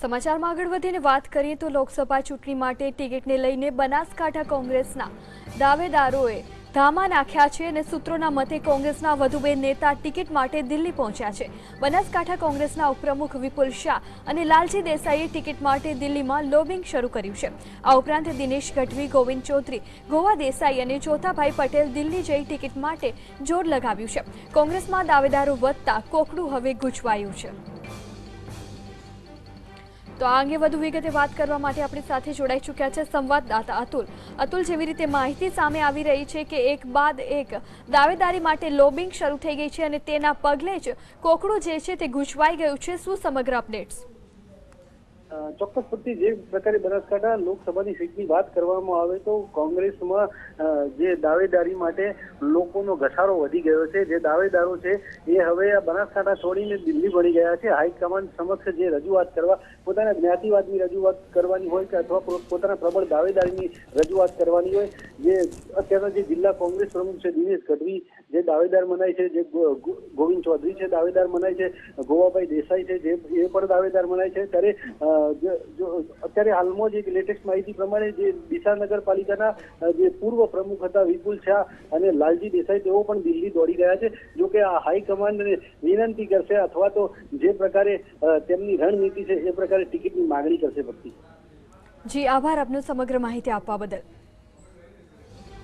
સમાચારમાં આગળ વધીને વાત કરીએ તો લોકસભા ચૂંટણી માટે ટિકિટને લઈને બનાસકાંઠા કોંગ્રેસના દાવેદારોએ ધામા નાખ્યા છે અને સૂત્રોના મતે કોંગ્રેસના વધુ બે નેતા ટિકિટ માટે દિલ્હી પહોંચ્યા છે. બનાસકાંઠા કોંગ્રેસના ઉપપ્રમુખ વિપુલ શાહ અને લાલજી દેસાઈએ ટિકિટ માટે દિલ્હીમાં લોબિંગ શરૂ કર્યું છે. આ ઉપરાંત દિનેશ ગઢવી, ગોવિંદ ચૌધરી, ગોવા દેસાઈ અને ચોથાભાઈ પટેલ દિલ્હી જઈ ટિકિટ માટે જોર લગાવ્યું છે. કોંગ્રેસમાં દાવેદારો વધતા કોકડું હવે ગૂંચવાયું છે. તો આ અંગે વધુ વિગતે વાત કરવા માટે આપણી સાથે જોડાઈ ચૂક્યા છે સંવાદદાતા અતુલ. અતુલ, જેવી રીતે માહિતી સામે આવી રહી છે કે એક બાદ એક દાવેદારી માટે લોબિંગ શરૂ થઈ ગઈ છે અને તેના પગલે જ કોકડું જે છે તે ગૂંચવાઈ ગયું છે. શું સમગ્ર અપડેટ્સ? ચોક્કસ પૂરતી જે પ્રકારે બનાસકાંઠા લોકસભાની સીટની વાત કરવામાં આવે તો કોંગ્રેસમાં જે દાવેદારી માટે લોકોનો ઘસારો વધી ગયો છે, જે દાવેદારો છે એ હવે આ બનાસકાંઠા છોડીને દિલ્હી ભળી ગયા છે. હાઈકમાન્ડ સમક્ષ જે રજૂઆત કરવા, પોતાના જ્ઞાતિવાદની રજૂઆત કરવાની હોય કે અથવા પોતાના પ્રબળ દાવેદારીની રજૂઆત કરવાની હોય, જે અત્યારના જે જિલ્લા કોંગ્રેસ પ્રમુખ છે દિનેશ ગઢવી જે દાવેદાર મનાય છે, જે ગોવિંદ ચૌધરી છે દાવેદાર મનાય છે, ગોવાભાઈ દેસાઈ છે જે, એ પણ દાવેદાર મનાય છે. ત્યારે જો- અત્યારે હાલમાં જ એક લેટેસ્ટ માહિતી પ્રમાણે જે ડીસા નગરપાલિકાના જે પૂર્વ પ્રમુખ હતા વિપુલ શાહ અને લાલજી દેસાઈ, તેઓ પણ દિલ્હી દોડી ગયા છે. જો કે આ હાઈકમાન્ડને વિનંતી કરશે અથવા તો જે પ્રકારે તેમની રણનીતિ છે એ પ્રકારે ટિકિટની માગણી કરશે ભક્તિ. જી, આભાર આપનો સમગ્ર માહિતી આપવા બદલ.